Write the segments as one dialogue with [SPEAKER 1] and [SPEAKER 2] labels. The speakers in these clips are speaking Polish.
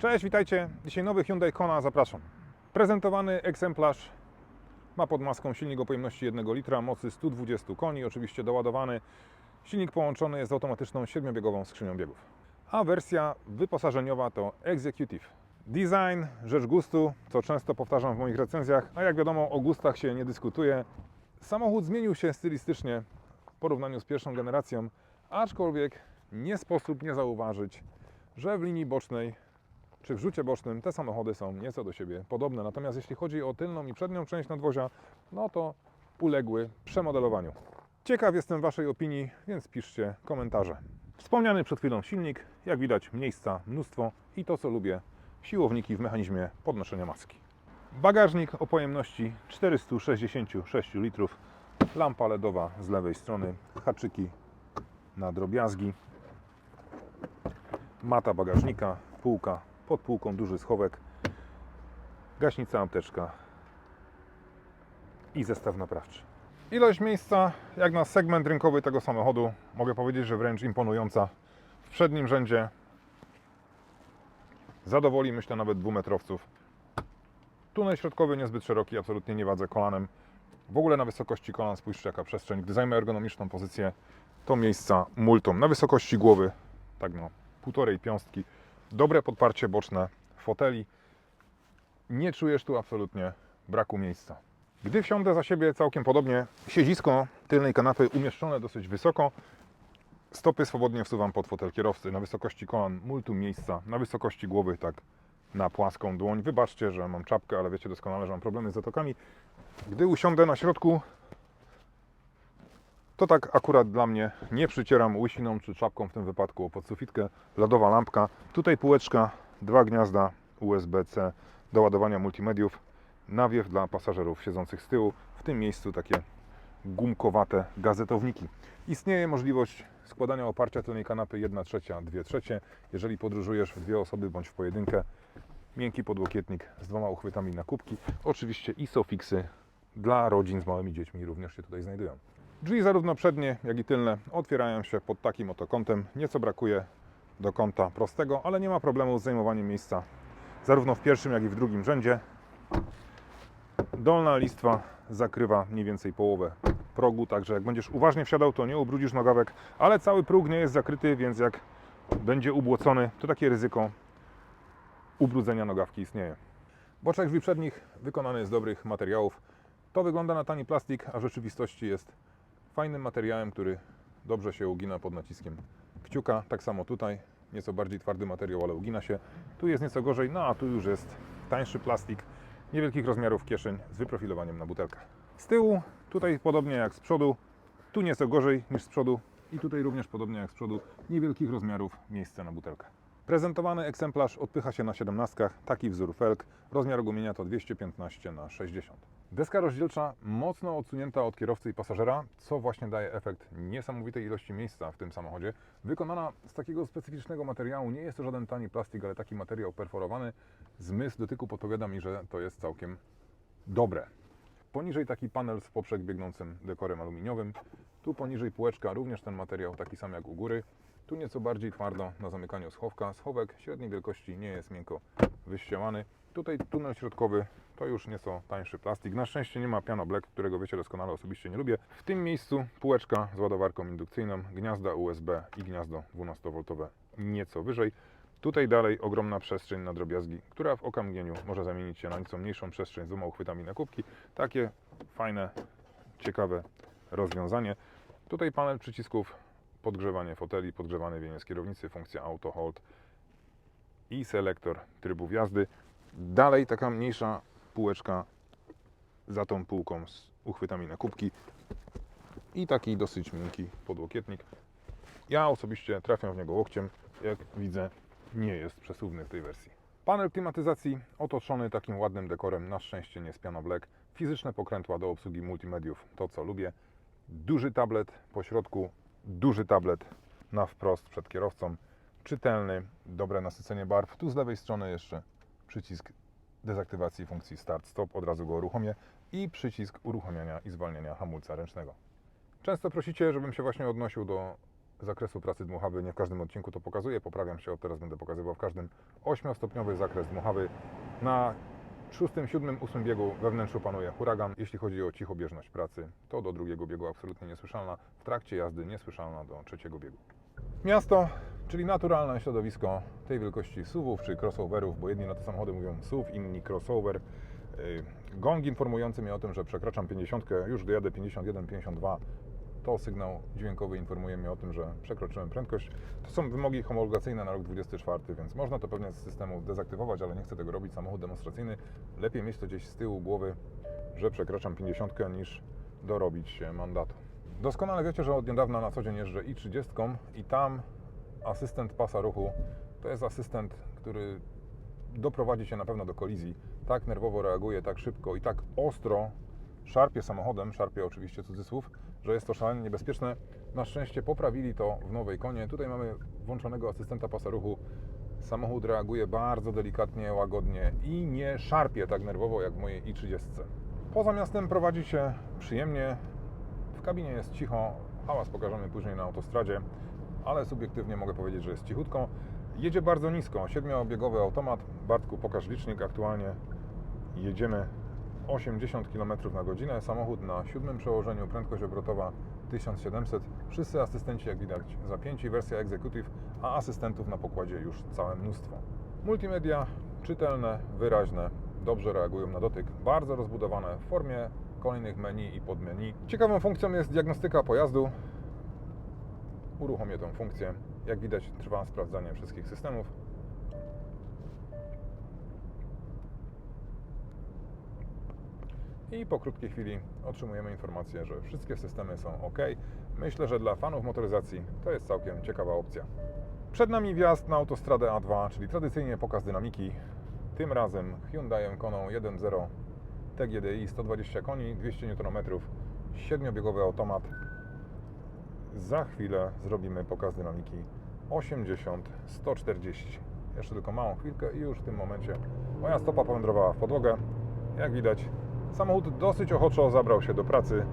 [SPEAKER 1] Cześć, witajcie. Dzisiaj nowy Hyundai Kona, zapraszam. Prezentowany egzemplarz ma pod maską silnik o pojemności 1 litra, mocy 120 koni, oczywiście doładowany. Silnik połączony jest z automatyczną 7-biegową skrzynią biegów. A wersja wyposażeniowa to Executive. Design, rzecz gustu, co często powtarzam w moich recenzjach, a jak wiadomo o gustach się nie dyskutuje. Samochód zmienił się stylistycznie w porównaniu z pierwszą generacją, aczkolwiek nie sposób nie zauważyć, że w linii bocznej czy w rzucie bocznym te samochody są nieco do siebie podobne. Natomiast jeśli chodzi o tylną i przednią część nadwozia, no to uległy przemodelowaniu. Ciekaw jestem Waszej opinii, więc piszcie komentarze. Wspomniany przed chwilą silnik, jak widać miejsca mnóstwo i to co lubię, siłowniki w mechanizmie podnoszenia maski. Bagażnik o pojemności 466 litrów, lampa LEDowa z lewej strony, haczyki na drobiazgi, mata bagażnika, półka, pod półką duży schowek, gaśnica, apteczka i zestaw naprawczy. Ilość miejsca, jak na segment rynkowy tego samochodu, mogę powiedzieć, że wręcz imponująca. W przednim rzędzie zadowoli, myślę, nawet dwumetrowców. Tunel środkowy niezbyt szeroki, absolutnie nie wadzę kolanem. W ogóle na wysokości kolan spójrzcie jaka przestrzeń. Gdy zajmę ergonomiczną pozycję, to miejsca multum. Na wysokości głowy, tak no, półtorej piąstki. Dobre podparcie boczne foteli. Nie czujesz tu absolutnie braku miejsca. Gdy wsiądę za siebie całkiem podobnie, siedzisko tylnej kanapy umieszczone dosyć wysoko, stopy swobodnie wsuwam pod fotel kierowcy, na wysokości kolan multum miejsca, na wysokości głowy tak na płaską dłoń. Wybaczcie, że mam czapkę, ale wiecie doskonale, że mam problemy z zatokami. Gdy usiądę na środku, to tak akurat dla mnie nie przycieram łysiną czy czapką w tym wypadku o podsufitkę. Lodowa lampka, tutaj półeczka, dwa gniazda USB-C do ładowania multimediów, nawiew dla pasażerów siedzących z tyłu, w tym miejscu takie gumkowate gazetowniki. Istnieje możliwość składania oparcia tylnej kanapy 1 trzecia, 2 trzecie, jeżeli podróżujesz w dwie osoby bądź w pojedynkę. Miękki podłokietnik z dwoma uchwytami na kubki. Oczywiście ISOFIXy dla rodzin z małymi dziećmi również się tutaj znajdują. Drzwi zarówno przednie, jak i tylne otwierają się pod takim oto kątem. Nieco brakuje do kąta prostego, ale nie ma problemu z zajmowaniem miejsca zarówno w pierwszym, jak i w drugim rzędzie. Dolna listwa zakrywa mniej więcej połowę progu, także jak będziesz uważnie wsiadał, to nie ubrudzisz nogawek, ale cały próg nie jest zakryty, więc jak będzie ubłocony, to takie ryzyko ubrudzenia nogawki istnieje. Boczek drzwi przednich wykonany z dobrych materiałów. To wygląda na tani plastik, a w rzeczywistości jest fajnym materiałem, który dobrze się ugina pod naciskiem kciuka. Tak samo tutaj, nieco bardziej twardy materiał, ale ugina się. Tu jest nieco gorzej, no a tu już jest tańszy plastik, niewielkich rozmiarów kieszeń z wyprofilowaniem na butelkę. Z tyłu, tutaj podobnie jak z przodu, tu nieco gorzej niż z przodu i tutaj również podobnie jak z przodu, niewielkich rozmiarów miejsce na butelkę. Prezentowany egzemplarz odpycha się na 17, taki wzór felg, rozmiar gumienia to 215 na 60 Deska rozdzielcza mocno odsunięta od kierowcy i pasażera, co właśnie daje efekt niesamowitej ilości miejsca w tym samochodzie. Wykonana z takiego specyficznego materiału, nie jest to żaden tani plastik, ale taki materiał perforowany. Zmysł dotyku podpowiada mi, że to jest całkiem dobre. Poniżej taki panel z poprzek biegnącym dekorem aluminiowym. Tu poniżej półeczka również ten materiał taki sam jak u góry. Tu nieco bardziej twardo na zamykaniu schowka. Schowek średniej wielkości nie jest miękko wyścielany. Tutaj tunel środkowy to już nieco tańszy plastik. Na szczęście nie ma piano black, którego wiecie doskonale osobiście nie lubię. W tym miejscu półeczka z ładowarką indukcyjną, gniazda USB i gniazdo 12V nieco wyżej. Tutaj dalej ogromna przestrzeń na drobiazgi, która w okamgnieniu może zamienić się na nieco mniejszą przestrzeń z dwoma uchwytami na kubki. Takie fajne, ciekawe rozwiązanie. Tutaj panel przycisków, podgrzewanie foteli, podgrzewane wienie z kierownicy, funkcja auto hold i selektor trybów jazdy. Dalej taka mniejsza półeczka za tą półką z uchwytami na kubki i taki dosyć miękki podłokietnik. Ja osobiście trafiam w niego łokciem, jak widzę nie jest przesuwny w tej wersji. Panel klimatyzacji otoczony takim ładnym dekorem, na szczęście nie z piano black. Fizyczne pokrętła do obsługi multimediów, to co lubię. Duży tablet po środku, duży tablet na wprost przed kierowcą. Czytelny, dobre nasycenie barw. Tu z lewej strony jeszcze przycisk dezaktywacji funkcji start-stop, od razu go uruchomię i przycisk uruchamiania i zwalniania hamulca ręcznego. Często prosicie, żebym się właśnie odnosił do zakresu pracy dmuchawy. Nie w każdym odcinku to pokazuję, poprawiam się, od teraz będę pokazywał w każdym 8-stopniowy zakres dmuchawy. Na szóstym, siódmym, ósmym biegu we wnętrzu panuje huragan. Jeśli chodzi o cichobieżność pracy, to do drugiego biegu absolutnie niesłyszalna. W trakcie jazdy niesłyszalna do trzeciego biegu. Miasto, czyli naturalne środowisko tej wielkości SUVów czy crossoverów, bo jedni na te samochody mówią SUV, inni crossover. Yy, Gong informujący mnie o tym, że przekraczam 50, już gdy jadę 51, 52, to sygnał dźwiękowy informuje mnie o tym, że przekroczyłem prędkość. To są wymogi homologacyjne na rok 24, więc można to pewnie z systemu dezaktywować, ale nie chcę tego robić. Samochód demonstracyjny, lepiej mieć to gdzieś z tyłu głowy, że przekraczam 50 niż dorobić się mandatu. Doskonale wiecie, że od niedawna na co dzień jeżdżę i 30 i tam asystent pasa ruchu to jest asystent, który doprowadzi się na pewno do kolizji. Tak nerwowo reaguje, tak szybko i tak ostro szarpie samochodem, szarpie oczywiście cudzysłów, że jest to szalenie niebezpieczne. Na szczęście poprawili to w nowej konie. Tutaj mamy włączonego asystenta pasa ruchu. Samochód reaguje bardzo delikatnie, łagodnie i nie szarpie tak nerwowo jak w mojej i30. Poza miastem prowadzi się przyjemnie. W kabinie jest cicho, hałas pokażemy później na autostradzie, ale subiektywnie mogę powiedzieć, że jest cichutko. Jedzie bardzo nisko, siedmiobiegowy automat. Bartku, pokaż licznik. Aktualnie jedziemy 80 km na godzinę. Samochód na siódmym przełożeniu, prędkość obrotowa 1700. Wszyscy asystenci, jak widać, zapięci, wersja Executive, a asystentów na pokładzie już całe mnóstwo. Multimedia czytelne, wyraźne, dobrze reagują na dotyk, bardzo rozbudowane w formie kolejnych menu i podmenu. Ciekawą funkcją jest diagnostyka pojazdu. Uruchomię tę funkcję. Jak widać, trwa sprawdzanie wszystkich systemów. I po krótkiej chwili otrzymujemy informację, że wszystkie systemy są ok. Myślę, że dla fanów motoryzacji to jest całkiem ciekawa opcja. Przed nami wjazd na autostradę A2, czyli tradycyjnie pokaz dynamiki. Tym razem Hyundai Koną 1.0 TGDI 120 koni, 200 Nm, 7-biegowy automat. Za chwilę zrobimy pokaz dynamiki 80, 140. Jeszcze tylko małą chwilkę i już w tym momencie moja stopa powędrowała w podłogę. Jak widać, samochód dosyć ochoczo zabrał się do pracy.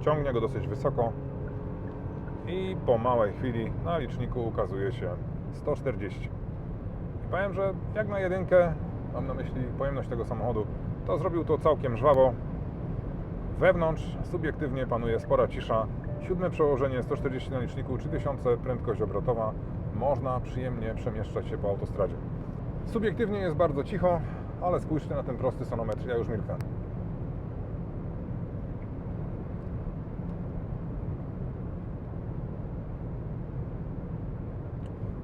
[SPEAKER 1] Ciągnie go dosyć wysoko. I po małej chwili na liczniku ukazuje się 140. I powiem, że jak na jedynkę, mam na myśli pojemność tego samochodu, to zrobił to całkiem żwawo. Wewnątrz subiektywnie panuje spora cisza. Siódme przełożenie 140 na liczniku, 3000 prędkość obrotowa. Można przyjemnie przemieszczać się po autostradzie. Subiektywnie jest bardzo cicho, ale spójrzcie na ten prosty sonometr, ja już milknę.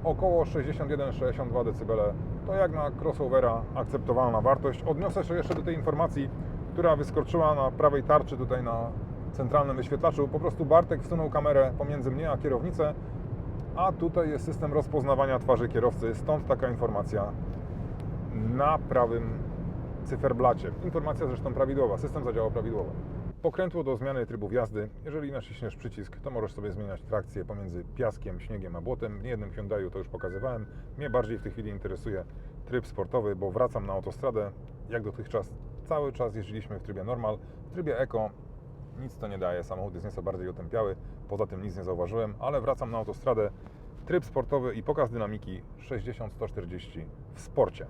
[SPEAKER 1] Około 61-62 dB to jak na crossovera akceptowalna wartość. Odniosę się jeszcze do tej informacji, która wyskoczyła na prawej tarczy tutaj na centralnym wyświetlaczu. Po prostu Bartek wsunął kamerę pomiędzy mnie a kierownicę, a tutaj jest system rozpoznawania twarzy kierowcy, stąd taka informacja na prawym cyferblacie. Informacja zresztą prawidłowa, system zadziałał prawidłowo. Pokrętło do zmiany trybów jazdy. Jeżeli naciśniesz przycisk, to możesz sobie zmieniać trakcję pomiędzy piaskiem, śniegiem a błotem. W niejednym Hyundaiu to już pokazywałem. Mnie bardziej w tej chwili interesuje tryb sportowy, bo wracam na autostradę. Jak dotychczas cały czas jeździliśmy w trybie normal. W trybie eco nic to nie daje, samochód jest nieco bardziej otępiały. Poza tym nic nie zauważyłem, ale wracam na autostradę. Tryb sportowy i pokaz dynamiki 60-140 w sporcie.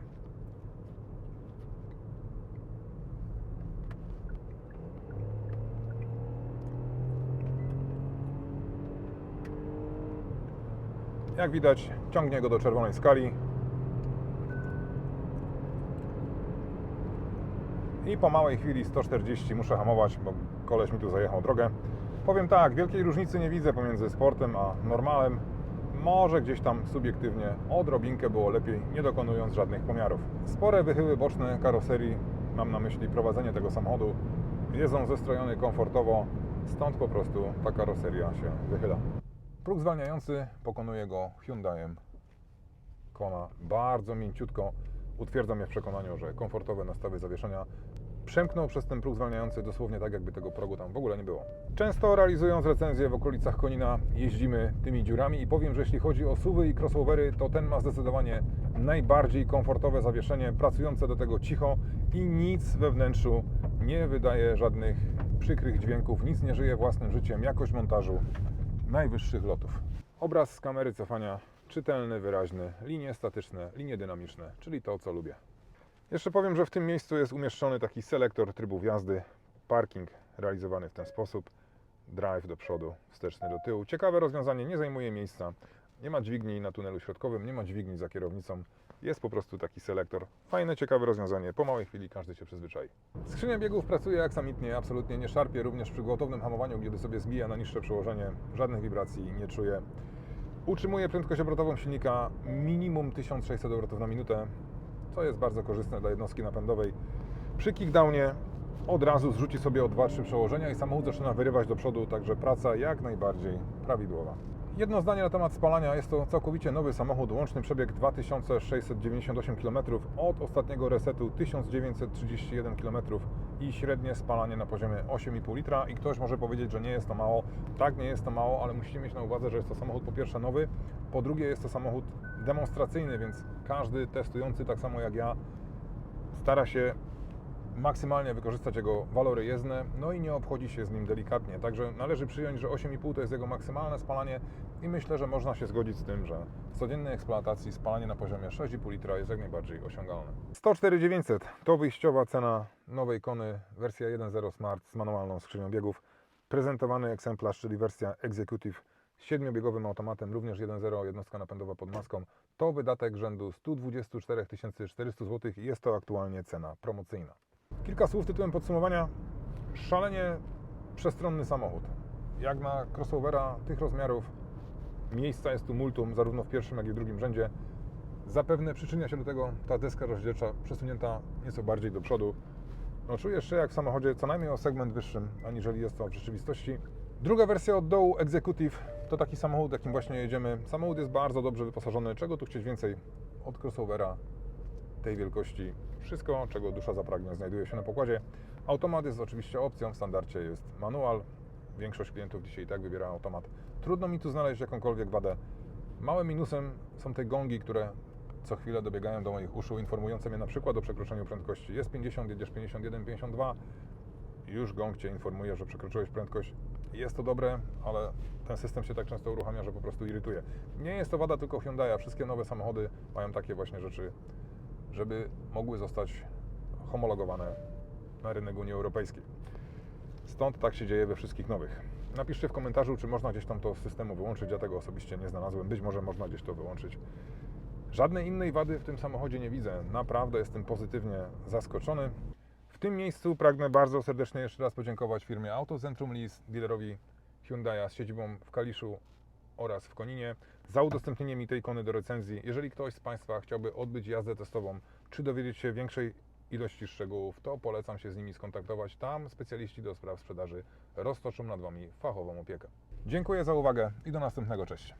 [SPEAKER 1] Jak widać, ciągnie go do czerwonej skali. I po małej chwili 140 muszę hamować, bo koleś mi tu zajechał drogę. Powiem tak, wielkiej różnicy nie widzę pomiędzy sportem a normalem. Może gdzieś tam subiektywnie odrobinkę było lepiej, nie dokonując żadnych pomiarów. Spore wychyły boczne karoserii, mam na myśli prowadzenie tego samochodu, jest zestrojony komfortowo, stąd po prostu ta karoseria się wychyla. Próg zwalniający pokonuje go Hyundaiem Kona bardzo mięciutko. Utwierdza mnie w przekonaniu, że komfortowe nastawy zawieszenia przemknął przez ten próg zwalniający dosłownie tak, jakby tego progu tam w ogóle nie było. Często realizując recenzję w okolicach Konina jeździmy tymi dziurami i powiem, że jeśli chodzi o suwy i crossovery, to ten ma zdecydowanie najbardziej komfortowe zawieszenie, pracujące do tego cicho i nic we wnętrzu nie wydaje żadnych przykrych dźwięków, nic nie żyje własnym życiem, jakość montażu najwyższych lotów. Obraz z kamery cofania czytelny, wyraźny, linie statyczne, linie dynamiczne, czyli to, co lubię. Jeszcze powiem, że w tym miejscu jest umieszczony taki selektor trybów jazdy, parking realizowany w ten sposób, drive do przodu, wsteczny do tyłu. Ciekawe rozwiązanie, nie zajmuje miejsca, nie ma dźwigni na tunelu środkowym, nie ma dźwigni za kierownicą, jest po prostu taki selektor. Fajne, ciekawe rozwiązanie, po małej chwili każdy się przyzwyczai. Skrzynia biegów pracuje aksamitnie, absolutnie nie szarpie, również przy gwałtownym hamowaniu, kiedy sobie zbija na niższe przełożenie, żadnych wibracji nie czuje. Utrzymuje prędkość obrotową silnika minimum 1600 obrotów na minutę, co jest bardzo korzystne dla jednostki napędowej. Przy kickdownie od razu zrzuci sobie o 2-3 przełożenia i samochód zaczyna wyrywać do przodu, także praca jak najbardziej prawidłowa. Jedno zdanie na temat spalania. Jest to całkowicie nowy samochód, łączny przebieg 2698 km, od ostatniego resetu 1931 km i średnie spalanie na poziomie 8,5 litra. I ktoś może powiedzieć, że nie jest to mało. Tak, nie jest to mało, ale musicie mieć na uwadze, że jest to samochód po pierwsze nowy, po drugie jest to samochód demonstracyjny, więc każdy testujący, tak samo jak ja, stara się maksymalnie wykorzystać jego walory jezdne, no i nie obchodzi się z nim delikatnie. Także należy przyjąć, że 8,5 to jest jego maksymalne spalanie i myślę, że można się zgodzić z tym, że w codziennej eksploatacji spalanie na poziomie 6,5 litra jest jak najbardziej osiągalne. 104 900 to wyjściowa cena nowej Kony wersja 1.0 Smart z manualną skrzynią biegów. Prezentowany egzemplarz, czyli wersja Executive siedmiobiegowym automatem, również 1.0 jednostka napędowa pod maską. To wydatek rzędu 124 400 zł i jest to aktualnie cena promocyjna. Kilka słów tytułem podsumowania. Szalenie przestronny samochód. Jak na crossovera tych rozmiarów, miejsca jest tu multum, zarówno w pierwszym, jak i w drugim rzędzie. Zapewne przyczynia się do tego ta deska rozdzielcza przesunięta nieco bardziej do przodu. No, czujesz się jak w samochodzie co najmniej o segment wyższym, aniżeli jest to w rzeczywistości. Druga wersja od dołu Executive to taki samochód, jakim właśnie jedziemy. Samochód jest bardzo dobrze wyposażony. Czego tu chcieć więcej od crossovera tej wielkości? Wszystko, czego dusza zapragnie, znajduje się na pokładzie. Automat jest oczywiście opcją, w standardzie jest manual. Większość klientów dzisiaj i tak wybiera automat. Trudno mi tu znaleźć jakąkolwiek wadę. Małym minusem są te gongi, które co chwilę dobiegają do moich uszu, informujące mnie na przykład o przekroczeniu prędkości. Jest 50, jedziesz 51, 52, już gong Cię informuje, że przekroczyłeś prędkość. Jest to dobre, ale ten system się tak często uruchamia, że po prostu irytuje. Nie jest to wada tylko Hyundai'a. Wszystkie nowe samochody mają takie właśnie rzeczy, żeby mogły zostać homologowane na rynek Unii Europejskiej. Stąd tak się dzieje we wszystkich nowych. Napiszcie w komentarzu, czy można gdzieś tam to z systemu wyłączyć. Ja tego osobiście nie znalazłem. Być może można gdzieś to wyłączyć. Żadnej innej wady w tym samochodzie nie widzę. Naprawdę jestem pozytywnie zaskoczony. W tym miejscu pragnę bardzo serdecznie jeszcze raz podziękować firmie Autocentrum Lease, dealerowi Hyundai'a z siedzibą w Kaliszu oraz w Koninie za udostępnienie mi tej kony do recenzji. Jeżeli ktoś z Państwa chciałby odbyć jazdę testową, czy dowiedzieć się większej ilości szczegółów, to polecam się z nimi skontaktować. Tam specjaliści do spraw sprzedaży roztoczą nad Wami fachową opiekę. Dziękuję za uwagę i do następnego. Cześć.